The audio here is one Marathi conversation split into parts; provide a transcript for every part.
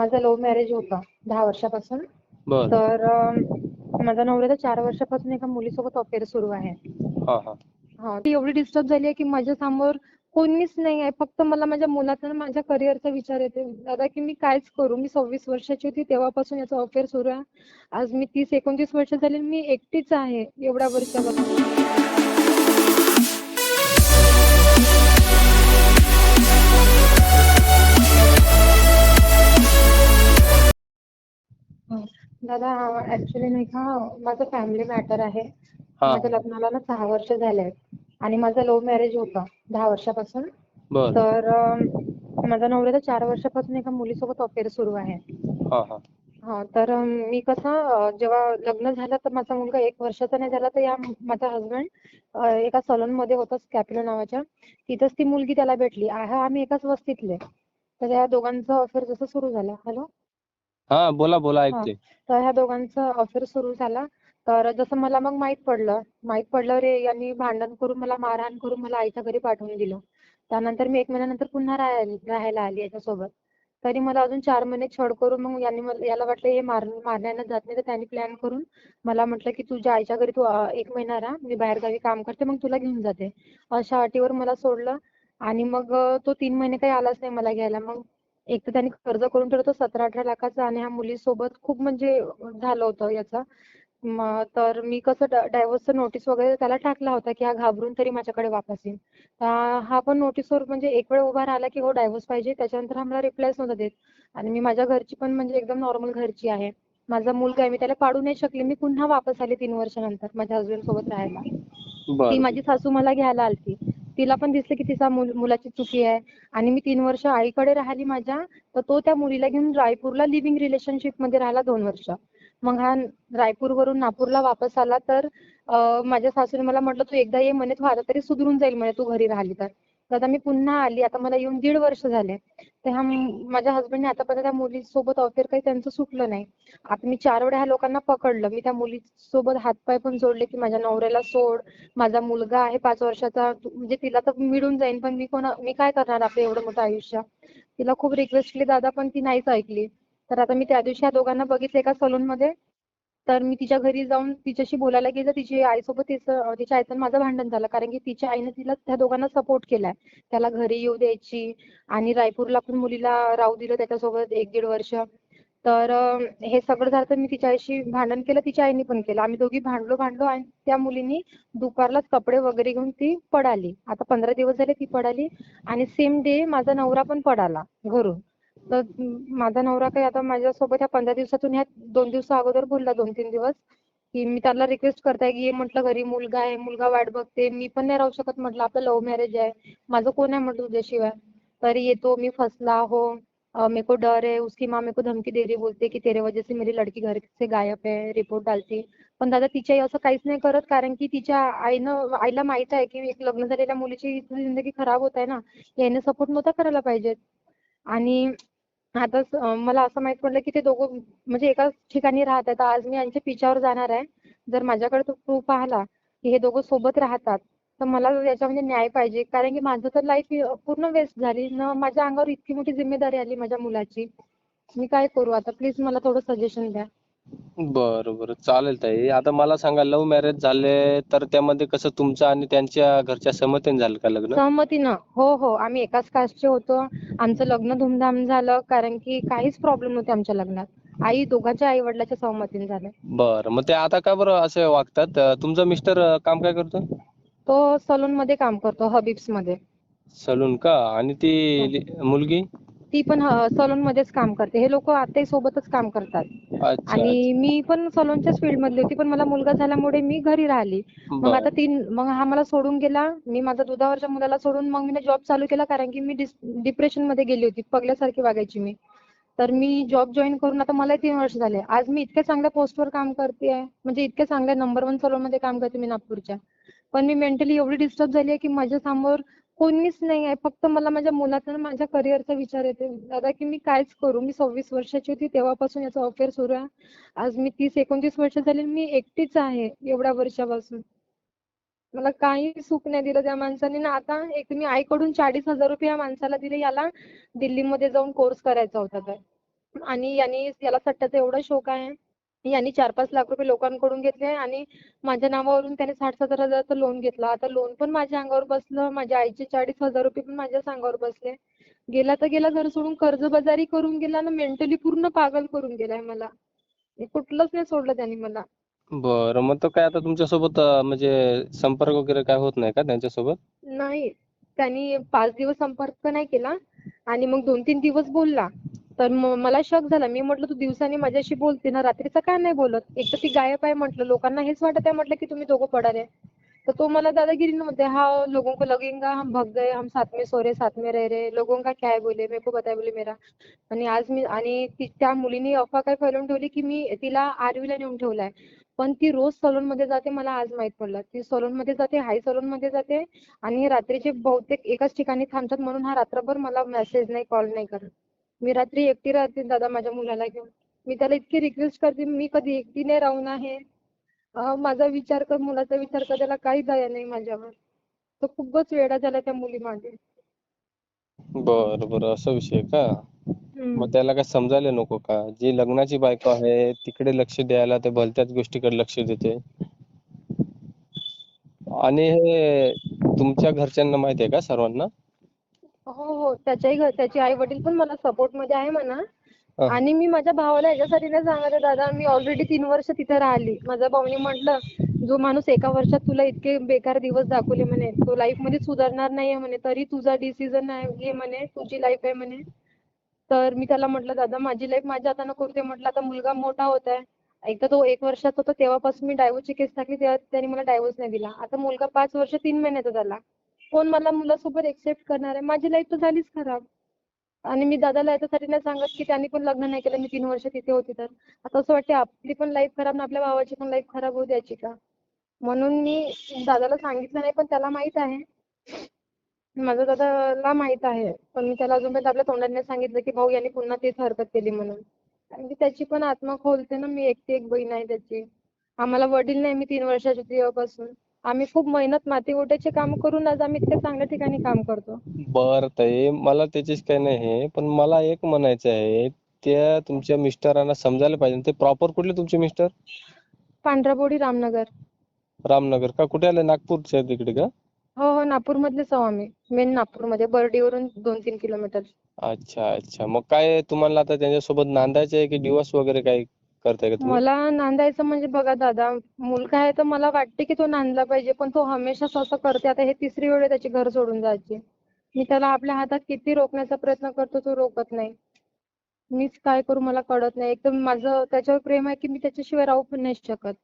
माझं लव्ह मॅरेज होतं दहा वर्षापासून. बर. तर अं, माझ्या नवऱ्याचं चार वर्षापासून एका मुलीसोबत अफेअर सुरू आहे. हा हा. हा ती एवढी डिस्टर्ब झाली आहे की माझ्यासमोर कोणीच नाही आहे. फक्त मला माझ्या मुलाचा आणि माझ्या करिअरचा विचार येते दादा की मी कायच करू? मी सव्वीस वर्षाची होती तेव्हापासून याचा अफेअर सुरू आहे. आज मी तीस एकोणतीस वर्ष झाली आणि मी एकटीच आहे एवढ्या वर्षापासून. दादा ऍक्च्युली नाही का माझं फॅमिली मॅटर आहे. हा. माझ्या लग्नाला ना सहा वर्ष झाले आहेत. आणि माझं लव्ह मॅरेज होतं दहा वर्षापासून. बर. तर अं, माझ्या नवऱ्याचं चार वर्षापासून एका मुलीसोबत अफेअर सुरू आहे. हा हा. हा तर अं, मी कसं अं, जेव्हा लग्न झालं तर माझा मुलगा एक वर्षाचा नाही झाला तर या माझा हसबंड एका सलून मध्ये होता स्कॅप्युलो नावाच्या. तिथंच ती मुलगी त्याला भेटली. हा आम्ही एकाच वस्तीतले. तर या दोघांचं अफेअर जसं सुरू झालं. हॅलो हा बोला बोला ऐकते. तर ह्या दोघांचं अफेअर सुरू झाला. तर जसं मला मग माहीत पडलं माहीत पडलं रे यांनी भांडण करून मला मारहाण करून मला आईच्या घरी पाठवून दिलं. त्यानंतर मी एक महिन्यानंतर पुन्हा राहायला राहायला आली याच्यासोबत. तरी मला अजून चार महिने छळ करून मग यांनी मला याला वाटलं हे मार मारण्यानं जात नाही तर त्यांनी प्लॅन करून मला म्हटलं की तुझ्या आईच्या घरी तू अं, एक महिना राहा मी बाहेरगावी काम करते मग तुला घेऊन जाते. अशा अटीवर मला सोडलं. आणि मग अं, तो तीन महिने काही आलाच नाही मला घ्यायला. मग एक तर त्यांनी कर्ज करून ठेवलं होतं सतरा अठरा लाखाचं आणि ह्या मुलीसोबत खूप म्हणजे झालं होतं याचं. तर मी कसं डायव्होर्सचं नोटीस वगैरे त्याला टाकला होता की हा घाबरून तरी माझ्याकडे वापस येईल हा पण नोटीसवर म्हणजे एक वेळ उभा राहिला की हो डायव्होर्स पाहिजे त्याच्यानंतर हा मला रिप्लायच नव्हता देत. आणि मी माझ्या घरची पण म्हणजे एकदम नॉर्मल घरची आहे. माझा मुलगा आहे मी त्याला पाडू नाही शकले मी पुन्हा वापस आले तीन वर्षानंतर माझ्या हसबंड सोबत राहायला. ती माझी सासू मला घ्यायला आलती. तिला पण दिसलं की तिचा मुल मुलाची चुकी आहे. आणि मी तीन वर्ष आईकडे राहिली माझ्या तर तो त्या मुलीला घेऊन रायपूरला लिव्हिंग रिलेशनशिपमध्ये राहिला दोन वर्ष. मग हा रायपूरवरून नागपूरला वापस आला तर माझ्या सासूने मला म्हटलं तू एकदा ये म्हणे तू आता तरी सुधरून जाईल म्हणे तू घरी राहिली तर. तर आता मी पुन्हा आली. आता मला येऊन दीड वर्ष झाले. तर ह्या माझ्या हसबंडने आतापर्यंत त्या मुलीसोबत अफेअर काही त्यांचं सुटलं नाही. आता मी चार वेळा ह्या लोकांना पकडलं. मी त्या मुलीसोबत हातपाय पण जोडले की माझ्या नवऱ्याला सोड माझा मुलगा आहे पाच वर्षाचा म्हणजे तिला तर मिळून जाईन पण मी कोणा मी काय करणार आपलं एवढं मोठं आयुष्य? तिला खूप रिक्वेस्ट केली. दादा पण ती नाहीच ऐकली. तर आता मी त्या दिवशी या दोघांना बघितलं एका सलून मध्ये. तर मी तिच्या घरी जाऊन तिच्याशी बोलायला गेलं तिची आईसोबत तिचं तिच्या आईचं माझं भांडण झालं. कारण की तिच्या आईने तिला त्या दोघांना सपोर्ट केलाय. त्याला घरी येऊ द्यायची आणि रायपूरला पण मुलीला राहू दिलं त्याच्यासोबत एक दीड वर्ष. तर हे सगळं झालं तर मी तिच्या आईशी भांडण केलं तिच्या आईने पण केलं. आम्ही दोघी भांडलो भांडलो आणि त्या मुलीनी दुपारलाच कपडे वगैरे घेऊन ती पळाली आता पंधरा दिवस झाले ती पळाली आणि सेम डे माझा नवरा पण पळाला घरून. तर माझा नवरा काही आता माझ्यासोबत ह्या पंधरा दिवसातून ह्या दोन दिवसा अगोदर बोलला दोन तीन दिवस की मी त्याला रिक्वेस्ट करताय की ये म्हटलं घरी मुलगा आहे मुलगा वाट बघते मी पण नाही राहू शकत म्हटलं आपलं लव्ह मॅरेज आहे माझं कोण आहे म्हटलं तुझ्याशिवाय? तरी येतो मी फसला हो मेको मेरे को डर है उसकी माँ मेरे को धमकी दे रही बोलते की तेरे वजह से मेरी लड़की घर से गायब है रिपोर्ट डालते. पण दादा तिच्याही असं काहीच नाही करत कारण की तिच्या आईनं आईला माहीत आहे की एक लग्न झालेल्या मुलीची जिंदगी खराब होत आहे ना याने सपोर्ट नव्हता करायला पाहिजे आणि आता मला असं माहीत पडलं की ते दोघं म्हणजे एकाच ठिकाणी राहत आहेत आज मी यांच्या पिच्यावर जाणार आहे. जर माझ्याकडे तो प्रूफ आला की हे दोघं सोबत राहतात तर मला याच्यामध्ये न्याय पाहिजे. कारण की माझं तर लाईफ पूर्ण वेस्ट झाली. न माझ्या अंगावर इतकी मोठी जिम्मेदारी आली माझ्या मुलाची. मी काय करू? आता प्लीज मला थोडं सजेशन द्या. बर बर. चालेल ताई. आता मला सांगा लव्ह मॅरेज झाले तर त्यामध्ये कसं तुमचं आणि त्यांच्या घरच्या संमतीने झालं का लग्न? सहमतीनं. हो हो. आम्ही एकाच कास्टचे होतो. आमचं लग्न धूमधाम झालं कारण की काहीच प्रॉब्लेम नव्हते आमच्या लग्नात. आई दोघांच्या आई वडिलांच्या सहमतीने झालं. बर. मग ते आता का बरं असे वागतात? अं, तुमचा मिस्टर काम काय करतो? तो सलून मध्ये काम करतो हबीब्समध्ये. सलून का? आणि ती लि- मुलगी? ती पण सलून मध्येच काम करते. हे लोक आताही सोबतच काम करतात. अच्छा आणि मी पण सलूनच्याच फील्ड मधली होती पण मला मुलगा झाल्यामुळे मी घरी राहिली. मग बर. आता तीन मग हा मला सोडून गेला. मी माझ्या दुधावरच्या मुलाला सोडून मग मी जॉब चालू केला कारण की मी डिप्रेशनमध्ये गेली होती पगल्यासारखी वागायची मी. तर मी जॉब जॉईन करून आता मला तीन वर्ष झाले. आज मी इतक्या चांगल्या पोस्टवर काम करते म्हणजे इतक्या चांगल्या नंबर वन सलून मध्ये काम करते मी नागपूरच्या. पण मी मेंटली एवढी डिस्टर्ब झाली आहे की माझ्यासमोर कोणीच नाही आहे. फक्त मला माझ्या मुलाचा माझ्या करिअरचा विचार येते दादा की मी कायच करू? मी सव्वीस वर्षाची होती तेव्हापासून याचा अफेअर सुरू आहे. आज मी तीस एकोणतीस वर्ष झाली मी एकटीच आहे एवढ्या वर्षापासून. मला काही सुख नाही दिलं त्या माणसाने ना आता एक मी आईकडून चाळीस हजार रुपये या माणसाला दिले याला दिल्लीमध्ये जाऊन कोर्स करायचा होता तर. आणि याने याला सट्ट्याचा एवढा शौक आहे. यांनी चार पाच लाख रुपये लोकांकडून घेतले आणि माझ्या नावावरून त्याने साठ सत्तर हजाराचं लोन घेतलं. आता लोन पण माझ्या अंगावर बसलं माझ्या आईचे चाळीस हजार रुपये पण माझ्याच अंगावर बसले. गेला तर गेला घर सोडून कर्जबाजारी करून गेला ना मेंटली पूर्ण पागल करून गेलाय मला. कुठलंच नाही सोडलं त्यांनी मला. बरं मग तो काय आता तुमच्यासोबत म्हणजे संपर्क वगैरे काय होत नाही का त्यांच्यासोबत? नाही त्यांनी पाच दिवस संपर्क नाही केला आणि मग दोन तीन दिवस बोलला. तर मला शक झाला. मी म्हटलं तू दिवसानी माझ्याशी बोलते ना रात्रीचं का नाही बोलत? एक तर ती गायब आहे म्हटलं लोकांना हेच वाटत आहे म्हटलं की तुम्ही दोघं पडा तर तो मला दादागिरी म्हणते हा लोगों को लगेगा हम भग गए हम साथ में सो रहे साथ में रह रहे लोगों का क्या है बोले? मेरे को बताया बोले मेरा. आणि आज मी आणि त्या मुलीने अफवा काय फैलवून ठेवली की मी तिला आरवीला नेऊन ठेवलाय. पण ती रोज सलून मध्ये जाते मला आज माहीत पडलं. ती सलून मध्ये जाते हाय सलून मध्ये जाते आणि रात्रीचे बहुतेक एकाच ठिकाणी थांबतात म्हणून हा रात्रभर मला मेसेज नाही कॉल नाही करत. मी रात्री एकटी राहते दादा माझ्या मुलाला घेऊन. मी त्याला इतकी रिक्वेस्ट करते मी कधी एकटी नाही राहून आहे? माझा विचार कर मुलाचा विचार कर त्याला काही दया नाही माझ्यावर. तो खूपच वेडा झाला त्या मुली मागे बरं बरं असा विषय का. मग त्याला काय समजायला नको का? जी लग्नाची बायको आहे तिकडे लक्ष द्यायला ते भलत्याच गोष्टीकडे लक्ष देते. आणि हे तुमच्या घरच्यांना माहिती आहे का सर्वांना? हो हो. त्याच्याही घर त्याचे आई वडील पण मला सपोर्टमध्ये आहे म्हणा. हा. आणि मी माझ्या भावाला याच्यासाठी नाही सांगत आहे दादा मी ऑलरेडी तीन वर्ष तिथे राहिली. माझ्या भाऊने म्हटलं जो माणूस एका वर्षात तुला इतके बेकार दिवस दाखवले म्हणे तो लाईफमध्ये सुधारणार नाहीये म्हणे तरी तुझा डिसिजन आहे घे म्हणे तुझी लाईफ आहे म्हणे. तर मी त्याला म्हटलं दादा माझी लाईफ माझ्या हाताने करू दे. म्हटलं आता मुलगा मोठा होत आहे. एकदा तो एक वर्षाचा होता तेव्हापासून मी डायव्होर्सची केस टाकली तेव्हा त्यांनी मला डायव्होर्स नाही दिला. आता मुलगा पाच वर्ष तीन महिन्याचा झाला. कोण मला मुलासोबत एक्सेप्ट करणार आहे? माझी लाईफ तर झालीच खराब. आणि मी दादाला याच्यासाठी नाही सांगत की त्यांनी पण लग्न नाही केलं. मी तीन वर्ष तिथे होती तर. आता असं वाटते आपली पण लाईफ खराब ना आपल्या भावाची पण लाईफ खराब होऊ द्यायची का? म्हणून मी दादाला सांगितलं नाही पण त्याला माहीत आहे. माझ्या दादाला माहीत आहे. पण मी त्याला अजूनपर्यंत आपल्या तोंडाने सांगितलं की भाऊ यांनी पुन्हा तेच हरकत केली म्हणून. कारण की त्याची पण आत्मा खोलते ना. मी एकटी एक बहीण आहे त्याची. आम्हाला वडील नाही. मी तीन वर्षाची तेव्हापासून. आम्ही खूप मेहनत माती गोट्याचे काम करून आज आम्ही इतक्या चांगल्या ठिकाणी काम करतो. बरं ताई मला त्याचीच काही नाही आहे पण मला एक म्हणायचं आहे त्या तुमच्या मिस्टरांना समजायला पाहिजे. ते प्रॉपर कुठले तुमचे मिस्टर? पांढरापोडी रामनगर. रामनगर. का कुठे आले? नागपूरचे आहे तिकडे का? हो हो नागपूर मधलेच आहो आम्ही. मेन नागपूरमध्ये बर्डीवरून दोन तीन किलोमीटर. अच्छा अच्छा. मग काय तुम्हाला आता त्यांच्यासोबत नांदायचं आहे की डिवोर्स वगैरे काही? करताय का तुम्ही? मला नांदायचं म्हणजे बघा दादा मुलगा आहे तर मला वाटते की तो नांदला पाहिजे पण तो हमेशाच असं करते. आता हे तिसरी वेळ आहे त्याची घर सोडून जायची. मी त्याला आपल्या हातात किती रोखण्याचा प्रयत्न करतो तो रोखत नाही. मीच काय करू मला कळत नाही. एकदम माझं त्याच्यावर प्रेम आहे की मी त्याच्याशिवाय राहू पण नाही शकत.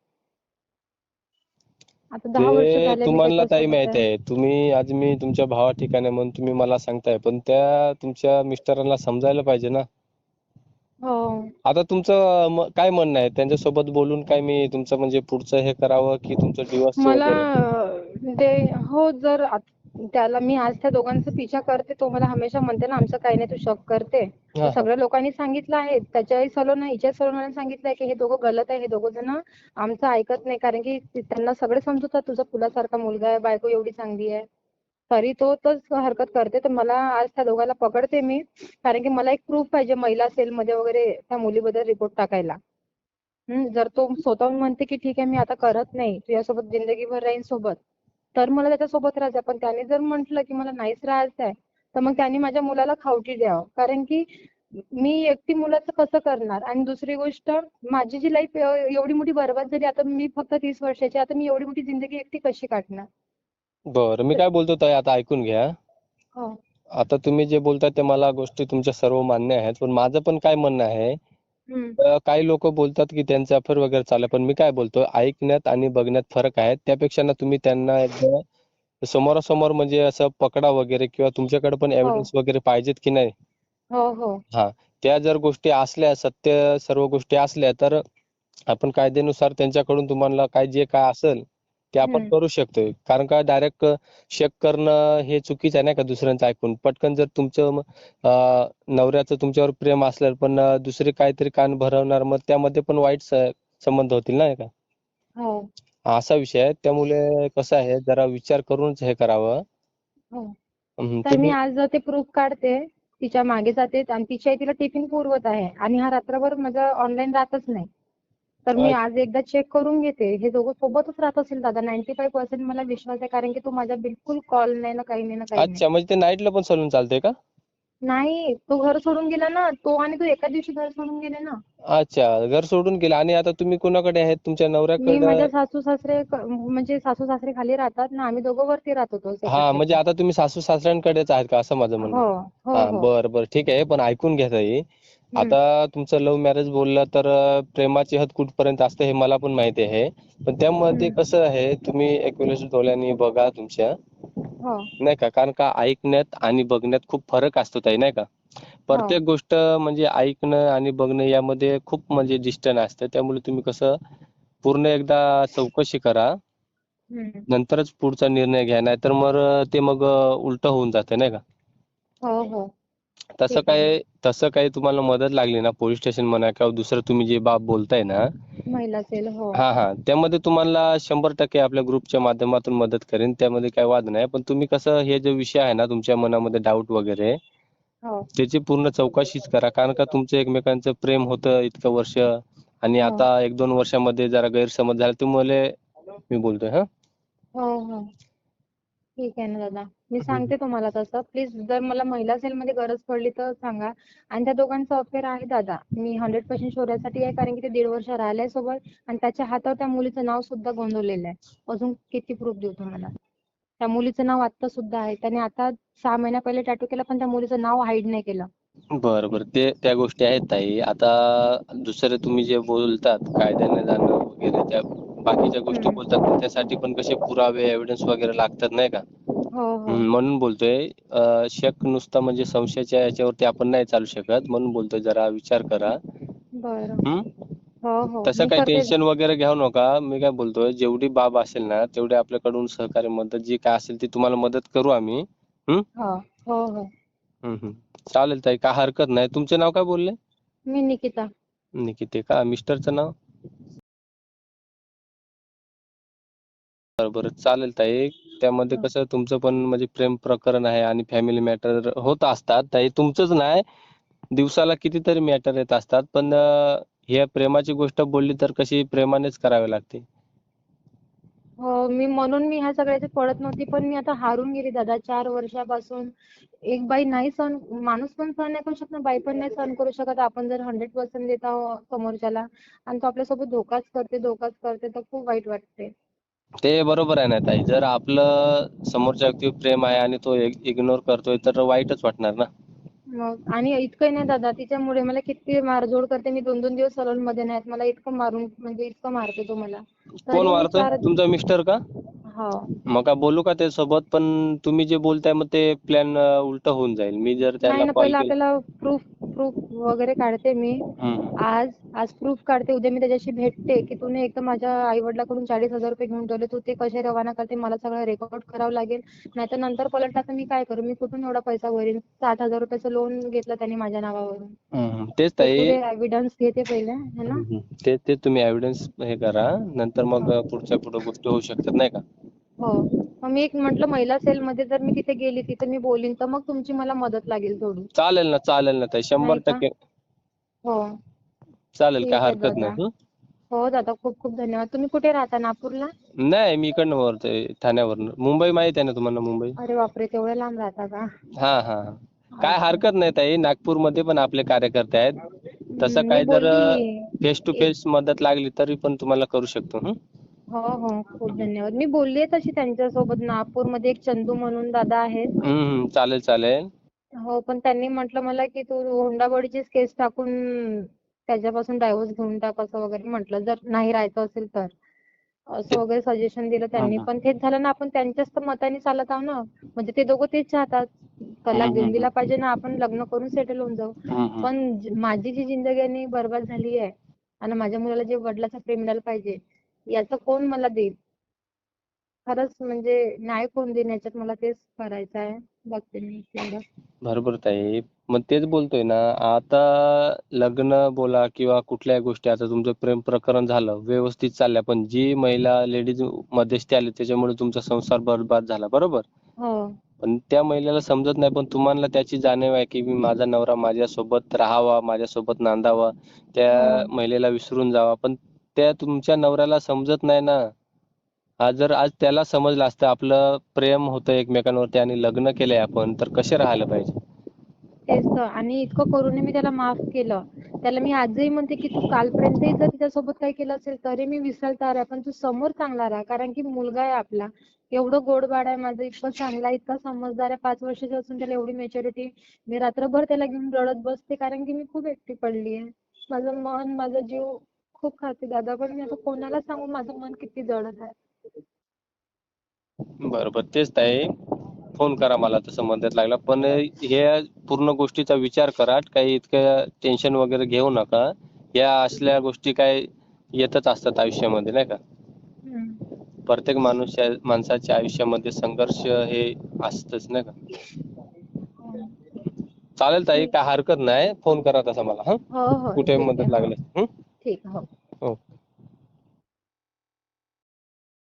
आता दहा वर्ष ते झाले मी तुम्हाला ताई त्याच्यासोबत माहीत आहे. तुम्ही आज मी तुमच्या भावा ठिकाणी म्हणून तुम्ही मला सांगताय पण त्या तुमच्या मिस्टरांना समजायला पाहिजे ना. हो. आता तुमचं म- काय म्हणणं आहे? त्यांच्यासोबत बोलून काय मी तुमचं म्हणजे पुढचं हे करावं की तुमचं डिवोर्स मला वगैरे? अं, ते हो जर आत- त्याला मी आज त्या दोघांचा पिछा करते तो मला हमेशा म्हणते ना आमचं काही नाही तू शक करते. हा, हा. सगळ्या लोकांनी सांगितलं आहे. त्याच्याही सलोन हिच्याही सलोनाने सांगितलंय की हे दोघं गलत आहे हे दोघं जण आमचं ऐकत नाही. कारण की त्यांना सगळे समजतात तुझा फुलासारखा मुलगा आहे बायको एवढी चांगली आहे. तरी तो तोच हरकत करते. तर मला आज त्या दोघांना पकडते मी. कारण की मला एक प्रूफ पाहिजे महिला सेल मध्ये वगैरे त्या मुलीबद्दल रिपोर्ट टाकायला. जर तो स्वतःहून म्हणते की ठीक आहे मी आता करत नाही तुझ्यासोबत जिंदगीभर राहीन सोबत तर मला त्याच्यासोबत राहायचं पण त्याने जर म्हंटल की मला नाहीच राहायचं आहे तर मग त्याने माझ्या मुलाला खावटी द्यावं. कारण की मी एकटी मुलाचं कसं करणार? आणि दुसरी गोष्ट माझी जी लाईफ एवढी मोठी बरबाद झाली आता मी फक्त तीस वर्षाची आता मी एवढी मोठी जिंदगी एकटी कशी काढणार? बरं मी काय बोलतो ताई आता ऐकून घ्या. हो. आता तुम्ही जे बोलताय ते मला गोष्टी तुमच्या सर्व मान्य आहेत पण माझं पण काय म्हणणं आहे हम्म. अं, काही लोक बोलतात की त्यांचं अफेअर वगैरे चालू आहे पण मी काय बोलतो ऐकण्यात आणि बघण्यात फरक आहे. त्यापेक्षा ना तुम्ही त्यांना एकदा समोरासमोर म्हणजे असं पकडा वगैरे किंवा तुमच्याकडे पण एव्हिडन्स वगैरे पाहिजेत की नाही? हो. हो त्या जर गोष्टी असल्या सत्य सर्व गोष्टी असल्या तर आपण कायद्यानुसार त्यांच्याकडून तुम्हाला काय जे काय असेल ते आपण हम्म. करू शकतोय. कारण का डायरेक्ट शेक करणं हे चुकीचं आहे नाही का दुसऱ्यांचं ऐकून. पटकन जर तुमचं म- अं, नवऱ्याचं तुमच्यावर प्रेम असलं पण अं, दुसरे काहीतरी कान भरवणार मग त्यामध्ये पण वाईट स- संबंध होतील नाही का? हो. असा विषय आहे. त्यामुळे कसं आहे जरा विचार करूनच हे करावं. हो. हम्म, तर मी तुम्ही आज ते प्रूफ काढते तिच्यामागे जाते आणि तिची आई तिला टिफिन पुरवत आहे. आणि हा रात्रभर माझा ऑनलाईन राहतच नाही. तर मी. आज एकदा चेक करून घेते. हे दोघं सोबतच राहत असेल दादा. नाईन्टी फाईव्ह पर्सेंट मला विश्वास आहे कारण की तो माझा बिलकुल कॉल नाही ना काही नाही ना काही नाही. अच्छा म्हणजे ते नाईटला पण सलून चालते का? नाही तो घर सोडून गेला ना तो आणि तू एका दिवशी घर सोडून गेले ना. अच्छा घर सोडून गेला. आणि आता तुम्ही कोणाकडे आहेत? तुमच्या मी नवऱ्याकडे माझ्या सासू सासरे म्हणजे सासू सासरे खाली राहतात ना आम्ही दोघं वरती राहत होतो हा म्हणजे आता तुम्ही सासू सासऱ्यांकडेच आहेत का? असं माझं म्हणणं. हो हो हा हो. बर बर. ठीक आहे पण ऐकून घ्या ताई. आता तुमचं लव्ह मॅरेज बोललं तर प्रेमाची हद कुठपर्यंत असते हे मला पण माहिती आहे. पण त्यामध्ये. कसं आहे तुम्ही एक वेळेस डोळ्यांनी बघा तुमच्या. हो. नाही का? कारण का ऐकण्यात आणि बघण्यात खूप फरक असतो ताई नाही का? प्रत्येक गोष्ट म्हणजे ऐकणं आणि बघणं यामध्ये खूप म्हणजे डिस्टन्स असतं. त्यामुळे तुम्ही कसं पूर्ण एकदा चौकशी करा. नंतरच पुढचा निर्णय घ्या. नाहीतर मग ते मग उलट होऊन जाते नाही का? हो हो. तसं ठीक आहे. काय तसं काही तुम्हाला मदत लागली ना पोलीस स्टेशन म्हणा किंवा दुसरं तुम्ही जे बाब बोलताय ना महिला सेल हो. हा हा. त्यामध्ये तुम्हाला शंभर टक्के आपल्या ग्रुपच्या माध्यमातून मदत करेन त्यामध्ये काही वाद नाही. पण तुम्ही कसं हे जो विषय आहे ना तुमच्या मनामध्ये डाऊट वगैरे हो. त्याची पूर्ण चौकशीच करा. कारण का तुमचं एकमेकांचं प्रेम होतं इतकं वर्ष आणि हो. आता एक दोन वर्षामध्ये जरा गैरसमज झाला त्यामुळे मी बोलतोय हा? हो हो. ठीक आहे ना दादा. मी सांगते तुम्हाला तसं. प्लीज जर मला महिला सेलमध्ये गरज पडली तर सांगा. आणि त्या दोघांचं अफेअर आहे दादा. मी हंड्रेड पर्सेंट शोधासाठी आहे कारण की ते दीड वर्ष राहिलाय सोबत. आणि त्याच्या हातावर त्या मुलीचं नाव सुद्धा गोंधवलेलं आहे. अजून किती प्रूफ देऊ तुम्हाला? त्या मुलीचं नाव आत्ता सुद्धा आहे. त्याने आता सहा महिन्या पहिले टॅटू केला पण त्या मुलीचं नाव हाईड नाही केलं. बरं बरं. ते त्या गोष्टी आहेत ताई. आता दुसरे तुम्ही जे बोलतात कायद्याने जाणं वगैरे त्या बाकीच्या गोष्टी. बोलतात त्यासाठी पण कसे पुरावे एव्हिडन्स वगैरे लागतात नाही का? हो हो. म्हणून बोलतोय शक नुसता म्हणजे संशयाच्या याच्यावरती आपण नाही चालू शकत म्हणून बोलतोय जरा विचार करा. हो हो. तसं काही टेन्शन वगैरे घेऊ नका. मी काय बोलतोय जेवढी बाब असेल ना तेवढी आपल्याकडून सहकार्य मदत जी काय असेल ती तुम्हाला मदत करू आम्ही. चालेल ताई काय हरकत नाही. तुमचं नाव काय बोलले? मी निकिता. निकिते का? मिस्टरचं नाव? बरं बरं चालेल ताई. त्यामध्ये कसं तुमचं पण म्हणजे प्रेम प्रकरण आहे आणि फॅमिली मॅटर होत असतात. ताई तुमचंच नाही दिवसाला कितीतरी मॅटर येत असतात. पण अं, ह्या प्रेमाची गोष्ट बोलली तर कशी प्रेमानेच करावी लागते? हो मी म्हणून मी ह्या सगळ्याच्यात पडत नव्हती. पण मी आता हारून गेली दादा. चार वर्षापासून. एक बाई नाही सहन माणूस पण सहन नाही करू शकत बाई पण नाही सहन करू शकत. आपण जर हंड्रेड पर्सेंट देत आहोत समोरच्याला आणि तो आपल्यासोबत धोकाच करते धोकाच करते तर खूप वाईट वाटते. ते बरोबर आहे ना ताई. जर आपलं समोरच्या व्यक्तीवर प्रेम आहे आणि तो इग्नोर करतोय तर वाईटच वाटणार ना? मग आणि इतकंही नाही दादा तिच्यामुळे मला किती मारझोड करते. मी दोन दोन दिवस सलून मध्ये नाहीत मला इतकं मारून म्हणजे इतकं मारते तो मला. कोण मारतोय? तुमचा मिस्टर का? हो. मग काय बोलू का त्यासोबत पण तुम्ही जे बोलताय मग ते प्लॅन उलट होऊन जाईल. मी जर नाही त्याला ना कॉल पहिला केला आपल्याला प्रूफ प्रूफ वगैरे काढते मी. हम्म. आज आज प्रूफ काढते उद्या मी त्याच्याशी भेटते की तूने एक तर माझ्या आई वडिलांकडून चाळीस हजार रुपये घेऊन ठेवले तू ते कसे रवाना करते मला सगळं रेकॉर्ड करावं लागेल. नाहीतर नंतर पलटला तर मी काय करू? मी कुठून एवढा पैसा भरीन साठ हजार रुपयाचं लोन घेतलं त्यांनी माझ्या नावावरून. हम्म. तेच ताई एव्हिडन्स घेते पहिले है ना? हम्म. ते ते तुम्ही एव्हिडन्स हे करा. नंतर मग पुढच्या पुढे गोष्टी होऊ शकतात नाही का? हो. मग मी एक म्हटलं महिला सेल मध्ये जर मी तिथे गेली तिथे मी बोलीन तर मग तुमची मला मदत लागेल थोडी. चालेल ना चालेल ना ताई. शंभर नाही? टक्के. हो. चालेल ठीक काय आहे हरकत नाही. हं? हो दादा खूप खूप धन्यवाद. तुम्ही कुठे राहता? नागपूरला? नाही मी इकडनं बोलतोय ठाण्यावरनं. मुंबई माहीत आहे ना तुम्हाला मुंबई? अरे बापरे तेवढ्या लांब राहता का? हा हा. हा. काय हरकत नाही ताई. नागपूरमध्ये पण आपले कार्यकर्ते आहेत. तसं मी काय जर बोलली. फेस टू फेस मदत लागली तरी पण तुम्हाला करू शकतो. हं? हो हो. खूप धन्यवाद. मी बोलली आहे तशी त्यांच्यासोबत. नागपूरमध्ये एक चंदू म्हणून दादा आहेत. हम्म चालेल चालेल. हो पण त्यांनी म्हटलं मला की तू हुंडाबळीचीच केस टाकून त्याच्यापासून डायव्होर्स घेऊन टाक असं वगैरे म्हटलं. जर नाही राहायचं असेल तर. असं वगैरे सजेशन दिलं त्यांनी. पण तेच झालं ना आपण त्यांच्याच तर मताने चालत आहो ना. म्हणजे ते दोघं तेच चाहतात तलाक देऊन दिला पाहिजे ना आपण लग्न करून सेटल होऊन जाऊ. पण ज- माझी जी जिंदगानी बरबाद झाली आहे. आणि माझ्या मुलाला जे वडिलाचं प्रेम मिळालं पाहिजे याचं कोण मला देईल? खरंच म्हणजे न्याय कोण देईल याच्यात मला तेच करायचं आहे. बघते मी तेवढं. बरोबर ताई. मग तेच बोलतोय ना आता लग्न बोला किंवा कुठल्याही गोष्टी आता तुमचं प्रेम प्रकरण झालं व्यवस्थित चाललंय पण जी महिला लेडीज मध्यस्थी आली त्याच्यामुळे तुमचा संसार बरबाद झाला बरोबर? हो. पण त्या महिलेला समजत नाही पण तुम्हाला त्याची जाणीव आहे की मी माझा नवरा माझ्यासोबत राहावा माझ्यासोबत नांदावा त्या हो. महिलेला विसरून जावा पण त्या तुमच्या नवऱ्याला समजत नाही ना. आज जर आज त्याला समजलं असतं आपलं प्रेम होतं एकमेकांवरती आणि लग्न केलंय आपण तर कसे राहायला पाहिजे? तेच तर. आणि इतकं करून मी त्याला माफ केलं. त्याला मी आजही म्हणते की तू कालपर्यंतही जर तिच्यासोबत काही केलं असेल तरी मी विसरता तयार आहे पण तू समोर चांगला राहा. कारण की मुलगा आहे आपला. एवढं गोडबाड आहे माझं इतकं चांगला आहे इतका समजदार आहे. पाच वर्षाचा असून त्याला एवढी मॅच्युरिटी मी रात्रभर त्याला घेऊन रडत बसते कारण की मी खूप एकटी पडली आहे. माझं मन माझा जीव खूप खाते. दादा पण मी आता कोणाला सांगू? माझं मन किती जडत आहे. बरं बरं तेच ताई फोन करा मला तसं मदत लागला. पण हे पूर्ण गोष्टीचा विचार करा. काही इतकं टेन्शन वगैरे घेऊ नका. या असल्या गोष्टी काय येतच असतात आयुष्यामध्ये नाही का. प्रत्येक माणूस माणसाच्या आयुष्यामध्ये संघर्ष हे असतच नाही का. चालेल ताई काय हरकत नाही. फोन करा तसा मला हा? हो हो. कुठे मदत. लागली? ठीक आहे हो हो